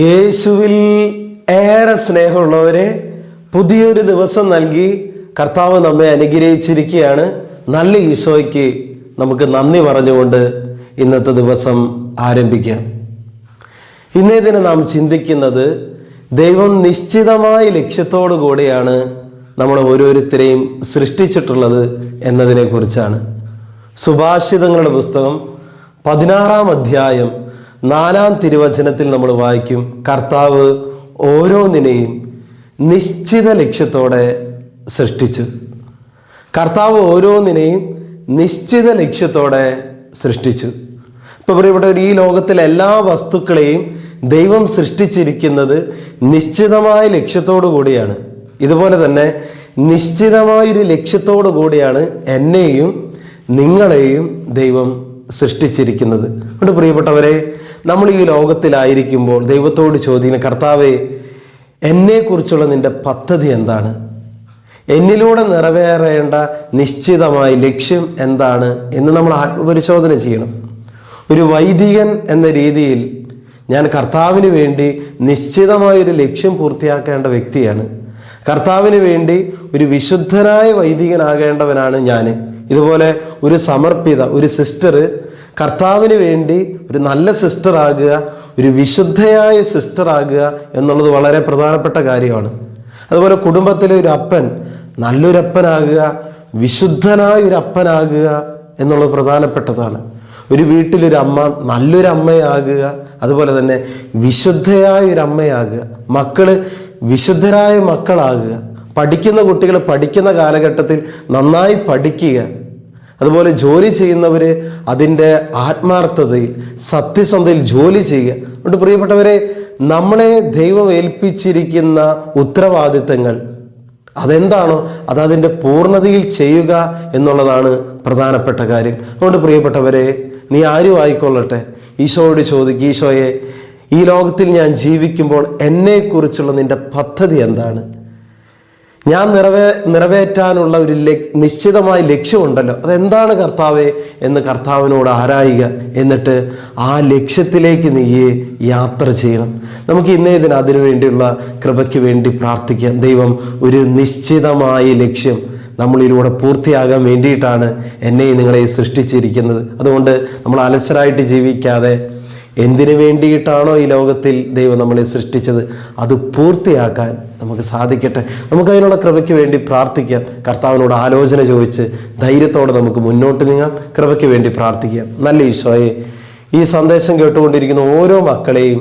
യേശുവിൽ ഏറെ സ്നേഹമുള്ളവരെ പുതിയൊരു ദിവസം നൽകി കർത്താവ് നമ്മെ അനുഗ്രഹിച്ചിരിക്കുകയാണ്. നല്ല ഈശോയ്ക്ക് നമുക്ക് നന്ദി പറഞ്ഞുകൊണ്ട് ഇന്നത്തെ ദിവസം ആരംഭിക്കാം. ഇന്നേ ദിനം നാം ചിന്തിക്കുന്നത് ദൈവം നിശ്ചിതമായ ലക്ഷ്യത്തോടു കൂടിയാണ് നമ്മൾ ഓരോരുത്തരെയും സൃഷ്ടിച്ചിട്ടുള്ളത് എന്നതിനെക്കുറിച്ചാണ്. സുഭാഷിതങ്ങളുടെ പുസ്തകം പതിനാറാം അധ്യായം നാലാം തിരുവചനത്തിൽ നമ്മൾ വായിക്കും കർത്താവ് ഓരോന്നിനെയും നിശ്ചിത ലക്ഷ്യത്തോടെ സൃഷ്ടിച്ചു. കർത്താവ് ഓരോന്നിനെയും നിശ്ചിത ലക്ഷ്യത്തോടെ സൃഷ്ടിച്ചു. ഇപ്പൊ ഇവിടെ ഈ ലോകത്തിലെ എല്ലാ വസ്തുക്കളെയും ദൈവം സൃഷ്ടിച്ചിരിക്കുന്നത് നിശ്ചിതമായ ലക്ഷ്യത്തോടു കൂടിയാണ്. ഇതുപോലെ തന്നെ നിശ്ചിതമായൊരു ലക്ഷ്യത്തോടു കൂടിയാണ് എന്നെയും നിങ്ങളെയും ദൈവം സൃഷ്ടിച്ചിരിക്കുന്നത്. അതുകൊണ്ട് പ്രിയപ്പെട്ടവരെ നമ്മൾ ഈ ലോകത്തിലായിരിക്കുമ്പോൾ ദൈവത്തോട് ചോദിക്കുന്ന കർത്താവെ എന്നെക്കുറിച്ചുള്ള നിന്റെ പദ്ധതി എന്താണ്? എന്നിലൂടെ നിറവേറേണ്ട നിശ്ചിതമായ ലക്ഷ്യം എന്താണ്? എന്ന് നമ്മൾ ആത്മപരിശോധന ചെയ്യണം. ഒരു വൈദികൻ എന്ന രീതിയിൽ ഞാൻ കർത്താവിന് വേണ്ടി നിശ്ചിതമായൊരു ലക്ഷ്യം പൂർത്തിയാക്കേണ്ട വ്യക്തിയാണ്. കർത്താവിന് വേണ്ടി ഒരു വിശുദ്ധനായ വൈദികനാകേണ്ടവനാണ് ഞാൻ. ഇതുപോലെ ഒരു സമർപ്പിത ഒരു സിസ്റ്റർ കർത്താവിന് വേണ്ടി ഒരു നല്ല സിസ്റ്റർ ആകുക ഒരു വിശുദ്ധയായ സിസ്റ്റർ ആകുക എന്നുള്ളത് വളരെ പ്രധാനപ്പെട്ട കാര്യമാണ്. അതുപോലെ കുടുംബത്തിലെ ഒരു അപ്പൻ നല്ലൊരപ്പനാകുക വിശുദ്ധനായ ഒരു അപ്പനാകുക എന്നുള്ളത് പ്രധാനപ്പെട്ടതാണ്. ഒരു വീട്ടിലൊരമ്മ നല്ലൊരമ്മയാകുക അതുപോലെ തന്നെ വിശുദ്ധയായ ഒരു അമ്മയാകുക. മക്കൾ വിശുദ്ധരായ മക്കളാകുക. പഠിക്കുന്ന കുട്ടികൾ പഠിക്കുന്ന കാലഘട്ടത്തിൽ നന്നായി പഠിക്കുക. അതുപോലെ ജോലി ചെയ്യുന്നവർ അതിന്റെ ആത്മാർത്ഥതയിൽ സത്യസന്ധയിൽ ജോലി ചെയ്യുക. അതുകൊണ്ട് പ്രിയപ്പെട്ടവരെ നമ്മളെ ദൈവം ഏൽപ്പിച്ചിരിക്കുന്ന ഉത്തരവാദിത്തങ്ങൾ അതെന്താണോ അത് അതിന്റെ പൂർണതയിൽ ചെയ്യുക എന്നുള്ളതാണ് പ്രധാനപ്പെട്ട കാര്യം. അതുകൊണ്ട് പ്രിയപ്പെട്ടവരെ നീ ആരും ആയിക്കൊള്ളട്ടെ ഈശോയോട് ചോദിക്കുക ഈശോയെ ഈ ലോകത്തിൽ ഞാൻ ജീവിക്കുമ്പോൾ എന്നെക്കുറിച്ചുള്ള നിന്റെ പദ്ധതി എന്താണ്? ഞാൻ നിറവേ നിറവേറ്റാനുള്ള ഒരു നിശ്ചിതമായ ലക്ഷ്യമുണ്ടല്ലോ. അതെന്താണ് കർത്താവെ എന്ന് കർത്താവിനോട് ആരായുക എന്നിട്ട് ആ ലക്ഷ്യത്തിലേക്ക് നീയെ യാത്ര ചെയ്യണം. നമുക്ക് ഇന്നേ ഇതിന് അതിനു വേണ്ടിയുള്ള കൃപയ്ക്ക് വേണ്ടി പ്രാർത്ഥിക്കാം. ദൈവം ഒരു നിശ്ചിതമായ ലക്ഷ്യം നമ്മളിലൂടെ പൂർത്തിയാകാൻ വേണ്ടിയിട്ടാണ് എന്നെ നിങ്ങളെ സൃഷ്ടിച്ചിരിക്കുന്നത്. അതുകൊണ്ട് നമ്മൾ അലസരായിട്ട് ജീവിക്കാതെ എന്തിനു വേണ്ടിയിട്ടാണോ ഈ ലോകത്തിൽ ദൈവം നമ്മളെ സൃഷ്ടിച്ചത്? അത് പൂർത്തിയാക്കാൻ നമുക്ക് സാധിക്കട്ടെ. നമുക്കതിനുള്ള കൃപയ്ക്ക് വേണ്ടി പ്രാർത്ഥിക്കാം. കർത്താവിനോട് ആലോചന ചോദിച്ച് ധൈര്യത്തോടെ നമുക്ക് മുന്നോട്ട് നീങ്ങാം. കൃപയ്ക്ക് വേണ്ടി പ്രാർത്ഥിക്കാം. നല്ല ഈശോയെ ഈ സന്ദേശം കേട്ടുകൊണ്ടിരിക്കുന്ന ഓരോ മക്കളെയും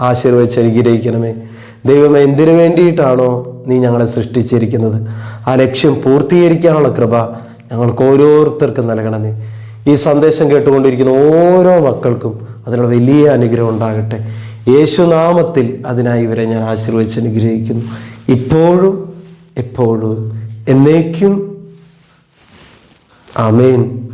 ആശീർവദിച്ച് അനുഗ്രഹിക്കണമേ. ദൈവമേ എന്തിനു വേണ്ടിയിട്ടാണോ നീ ഞങ്ങളെ സൃഷ്ടിച്ചിരിക്കുന്നത്? ആ ലക്ഷ്യം പൂർത്തീകരിക്കാനുള്ള കൃപ ഞങ്ങൾക്ക് ഓരോരുത്തർക്കും നൽകണമേ. ഈ സന്ദേശം കേട്ടുകൊണ്ടിരിക്കുന്ന ഓരോ മക്കൾക്കും അതിനുള്ള വലിയ അനുഗ്രഹം ഉണ്ടാകട്ടെ. യേശുനാമത്തിൽ അതിനായി ഇവരെ ഞാൻ ആശീർവദിച്ച് അനുഗ്രഹിക്കുന്നു. ഇപ്പോഴും എപ്പോഴും എന്നേക്കും. ആമേൻ.